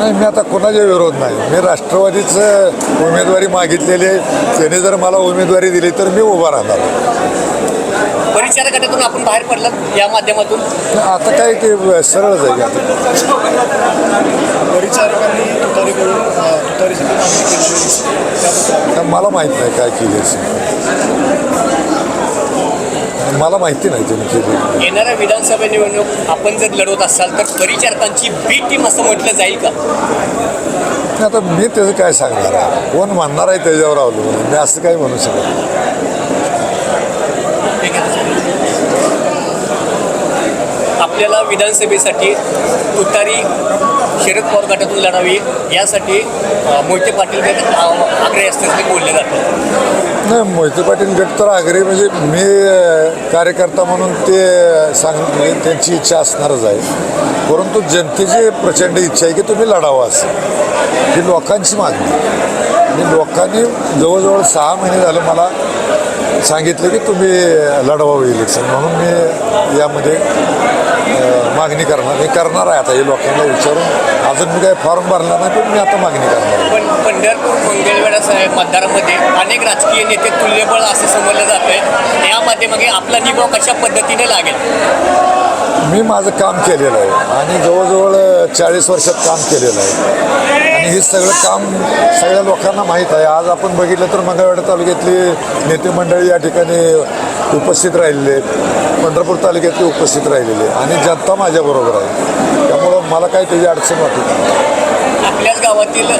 नाही मी आता कोणाच्या विरोध नाही. मी राष्ट्रवादीचं उमेदवारी मागितलेली आहे. त्याने जर मला उमेदवारी दिली तर मी उभा राहणार. परिचारक गटातून आपण बाहेर पडलात या माध्यमातून? आता काय ते सरळच आहे. की आता मला माहीत नाही काय केली असेल. मला माहिती नाही त्यांनी केली येणाऱ्या विधानसभा निवडणूक आपण जर लढवत असाल तर परिचारकांची बी टीम असं म्हटलं जाईल का? आता मी त्याचं काय सांगणार आहे? कोण म्हणणार आहे त्याच्यावर अवलंबून मी असं काही म्हणू शकत नाही. आपल्याला विधानसभेसाठी तुतारी शरद पवार गटातून लढावी यासाठी मोहिते पाटील गट आग्रही असल्याचे बोलले जातं नाही मोहिते पाटील गट तर आग्रही म्हणजे मी कार्यकर्ता म्हणून ते सांग म्हणजे त्यांची इच्छा असणारच आहे. परंतु जनतेची प्रचंड इच्छा आहे की तुम्ही लढावा असं. ही लोकांची मागणी. आणि लोकांनी जवळजवळ सहा महिने झालं मला सांगितलं की तुम्ही लढवावं इलेक्शन म्हणून मी यामध्ये मागणी करणार. मी करणार आहे आता हे लोकांना विचारून. अजून मी काय फॉर्म भरला नाही पण मी आता मागणी करणार पण पंढरपूर मंगळवेढा साहेब मतदारामध्ये अनेक राजकीय नेते तुल्यबळ असं समजलं जात आहे यामध्ये मग आपला निभाव कशा पद्धतीने लागेल? मी माझं काम केलेलं आहे. आणि जवळजवळ चाळीस वर्षात काम केलेलं आहे. आणि हे सगळं काम सगळ्या लोकांना माहीत आहे. आज आपण बघितलं तर मंगळवेढा तालुक्यातली नेते मंडळी या ठिकाणी उपस्थित राहिलेले आहेत. पंढरपूर तालुक्यातले उपस्थित राहिलेले आणि जनता माझ्याबरोबर आहे. त्यामुळं मला काही त्याची अडचण वाटत नाही. आपल्याच गावातील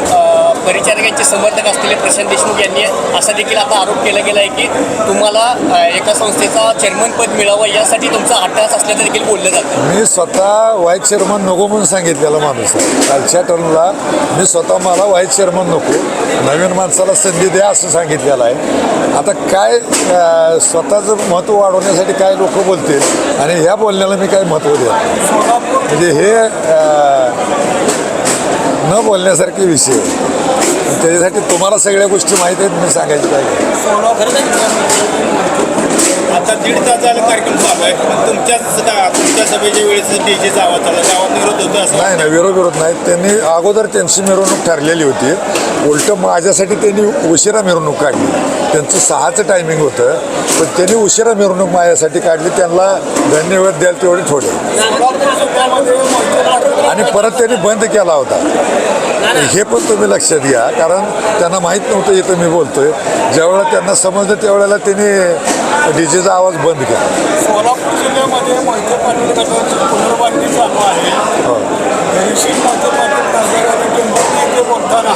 परिचारकांचे समर्थक असलेले प्रशांत देशमुख यांनी असा देखील आता आरोप केला गेला आहे की तुम्हाला एका संस्थेचा चेअरमन पद मिळावं यासाठी तुमचा अट्टास असल्याचं देखील बोललं जातं. मी स्वतः व्हाईस चेअरमन नको म्हणून सांगितलेला माणूस कालच्या टर्मला मी स्वतः मला व्हाईस चेअरमन नको नवीन माणसाला संधी द्या असं सांगितलेलं आहे. आता काय स्वतःचं महत्त्व वाढवण्यासाठी काय लोक बोलतील आणि ह्या बोलण्याला मी काय महत्त्व देत म्हणजे हे न बोलण्यासारखे विषय. आहे. त्याच्यासाठी तुम्हाला सगळ्या गोष्टी माहीत आहेत मी सांगायची काय आता दीड तास झालं कार्यक्रम चालू आहे तुमच्याच तुमच्या सभेच्या वेळेस डीजेचा आवाज झाला गावात निरोध होतो असं. नाही नाही विरोध विरोध नाही. त्यांनी अगोदर त्यांची मिरवणूक ठरलेली होती. उलट माझ्यासाठी त्यांनी उशिरा मिरवणूक काढली. त्यांचं सहाचं टायमिंग होतं पण त्यांनी उशिरा मिरवणूक माझ्यासाठी काढली. त्यांना धन्यवाद द्याल तेवढे थोडे. आणि परत त्यांनी बंद केला होता. हे पण तुम्ही लक्षात घ्या कारण त्यांना माहीत नव्हतं इथं मी बोलतोय. ज्यावेळेला त्यांना समजलं त्यावेळेला त्यांनी डीजेचा आवाज बंद केला. सोलापूर जिल्ह्यामध्ये मोहिते पाटील गटाची पुनर्बांधणी चालू आहे हो. दिवशी मोहिते पाटील खासदारांनी टेंबूरने इथे बोलताना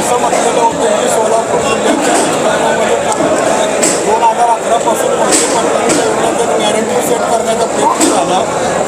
असं म्हटलेलं होतं की सोलापूर जिल्ह्याच्या राजकारणामध्ये दोन हजार अकरापासून मोहिते पाटलांच्या एवढ्या गॅरंटी सेट करण्याचा प्रयत्न झाला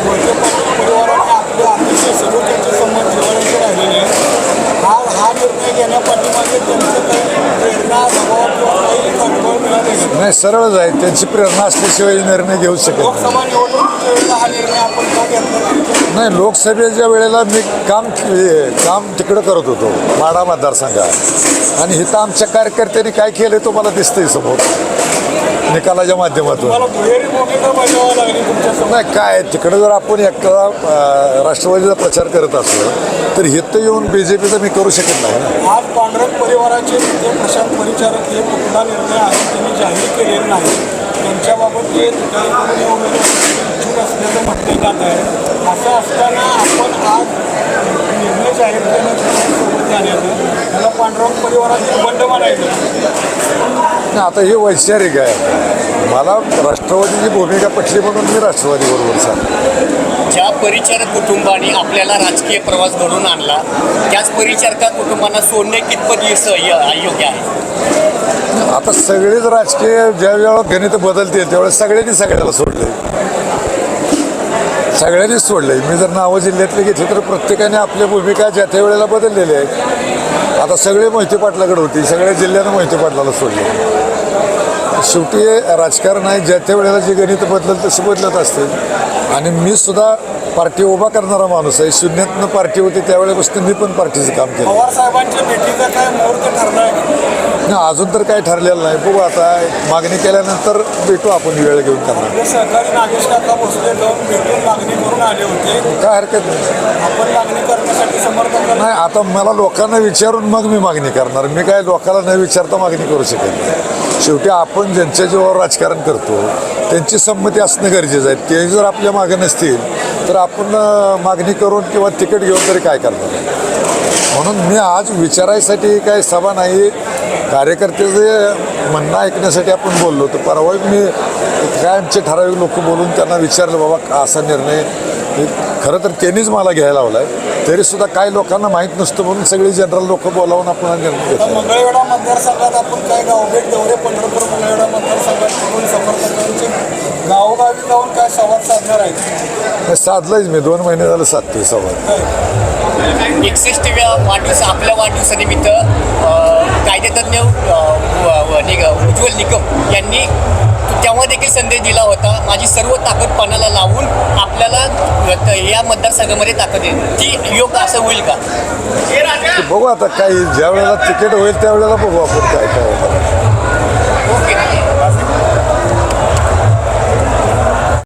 मोहिते पाटील परिवाराने आपले अतिशय सलोख्याचे संबंध जिव्हाळ्याचे राहिलेले आहेत हा हा निर्णय घेण्यापाठीमागे त्यांचं काही प्रेरणा दबाव किंवा काही पाठबळ मिळाले नाही सरळच आहे त्यांची प्रेरणा असल्याशिवाय निर्णय घेऊ शकत नाही. लोकसभा निवडणुकीच्या वेळेला हा निर्णय आपण का घेतला नाही? लोकसभेच्या वेळेला मी काम हे, काम तिकडं करत होतो माडा मतदारसंघात. आणि इथं आमच्या कार्यकर्त्यांनी काय केलं तो मला दिसतंय समोर निकालाच्या माध्यमातून. मला दुहेरी भूमिका नाही काय तिकडं जर आपण एकटा राष्ट्रवादीचा प्रचार करत असलो तर इथं येऊन बी जे पीचा मी करू शकत नाही आज पांढरक परिवाराचे नेते प्रशांत परिचारक हे कुठला निर्णय आहे त्यांनी जाहीर केलेला नाही त्यांच्याबाबत जे इच्छुक असल्याचं म्हटले जात आहे. असं असताना आपण आज निर्णय जाहीर करण्यासोबत जाण्याचं त्याला पांडुरंग परिवाराचे बंड मानायचं. आता हे वैचारिक आहे. मला राष्ट्रवादीची भूमिका पटली म्हणून मी राष्ट्रवादी बरोबर ज्या परिचारक कुटुंबाने आपल्याला राजकीय प्रवास घडून आणला त्याच परिचारका कुटुंबांना सोडणे कितपत यश- य- अयोग्य आहे? आता सगळेच राजकीय ज्या वेळेला गणित बदलते त्यावेळेस सगळ्यांनी सगळ्याला सोडले. सगळ्यांनीच सोडले. मी जर नावं जिल्ह्यातले घेतले तर प्रत्येकाने आपल्या भूमिका ज्या त्या वेळेला बदललेल्या आहेत. आता सगळे मोहिते पाटलाकडे होती सगळ्या जिल्ह्यानं मोहिते पाटलाला सोडले. शेवटी राजकारण आहे ज्या त्या वेळेला जे गणित बदलत तसे बदलत असते. आणि मी सुद्धा पार्टी उभा करणारा माणूस आहे. शून्यातनं पार्टी होती त्यावेळेपासून मी पण पार्टीचं काम केलं. नाही अजून तर काही ठरलेलं नाही. बघू आता मागणी केल्यानंतर भेटू आपण वेळ घेऊन करणार आपले सहकारी नागेश काका भोसले जाऊन भेटून मागणी करून आले होते. काय हरकत नाही. आपण मागणी करण्यासाठी समर्थन नाही नाही आता मला लोकांना विचारून मग मी मागणी करणार. मी काय लोकांना न विचारता मागणी करू शकत नाही. शेवटी आपण ज्यांच्या जीवावर राजकारण करतो त्यांची संमती असणं गरजेचं आहे. ते जर आपल्या मागे नसतील तर आपण अं, मागणी करून किंवा तिकीट घेऊन तरी काय करणार? म्हणून मी आज विचारायसाठी काही सभा नाही कार्यकर्त्याचे म्हणणं ऐकण्यासाठी आपण बोललो तर परवा मी काय आमचे ठराविक लोक बोलून त्यांना विचारलं बाबा असा निर्णय? खरं तर त्यांनीच मला घ्यायला लावला आहे तरीसुद्धा काही लोकांना माहीत नसतं म्हणून सगळी जनरल लोक बोलावून आपण निर्णय घेतला. मंगळवेढा मतदारसंघात आपण काय गावभेट दौरे पंढरपूर मंगळवेढा मतदारसंघात समर्थकांचे गावोगावी जाऊन काय संवाद साधणार आहेत? हे साधलंच मी. दोन महिने झालं साधतोय संवाद. एकसष्टव्या वाढदिवस आपल्या वाढदिवसानिमित्त कायदेतज्ञ व- निग उज्ज्वल निकम यांनी तेव्हा देखील संदेश दिला होता माझी सर्व ताकद पणाला लावून आपल्याला त- या मतदारसंघामध्ये ताकद येईल ती योग असं होईल का बघू आता काही ज्या वेळेला तिकीट होईल त्यावेळेला बघू आपण काय काय होतं.